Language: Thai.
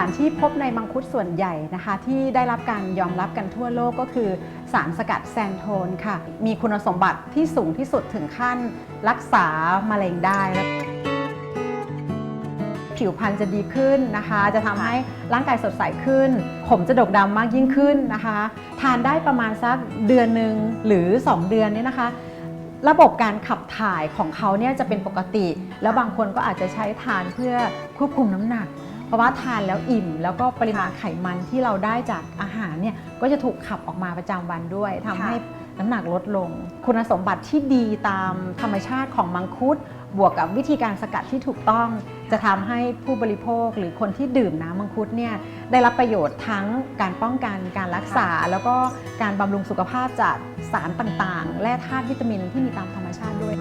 ารที่พบในมังคุดส่วนใหญ่นะคะ ที่ได้รับการยอมรับกันทั่วโลกก็คือสารสกัดแซนโทนค่ะ มีคุณสมบัติที่สูงที่สุดถึงขั้นรักษามะเร็งได้ ผิวพรรณจะดีขึ้นนะคะ จะทำให้ร่างกายสดใสขึ้น ผมจะดกดำมากยิ่งขึ้นนะคะ ทานได้ประมาณสักเดือนหนึ่งหรือ 2 เดือนเนี่ยนะคะระบบการขับถ่ายของเขาเนี่ยจะเป็นปกติ แล้วบางคนก็อาจจะใช้ทานเพื่อควบคุมน้ำหนัก เพราะว่าทานแล้วอิ่ม แล้วก็ปริมาณไขมันที่เราได้จากอาหารเนี่ยก็จะถูกขับออกมาประจำวันด้วยทำให้น้ำหนักลดลง คุณสมบัติที่ดีตามธรรมชาติของมังคุดบวกกับวิธีการสกัดที่ถูกต้อง จะทำให้ผู้บริโภคหรือคนที่ดื่มน้ำมังคุดเนี่ยได้รับประโยชน์ทั้งการป้องกันการรักษา แล้วก็การบำรุงสุขภาพจากสารต่างๆ และธาตุวิตามินที่มีตามธรรมชาติด้วย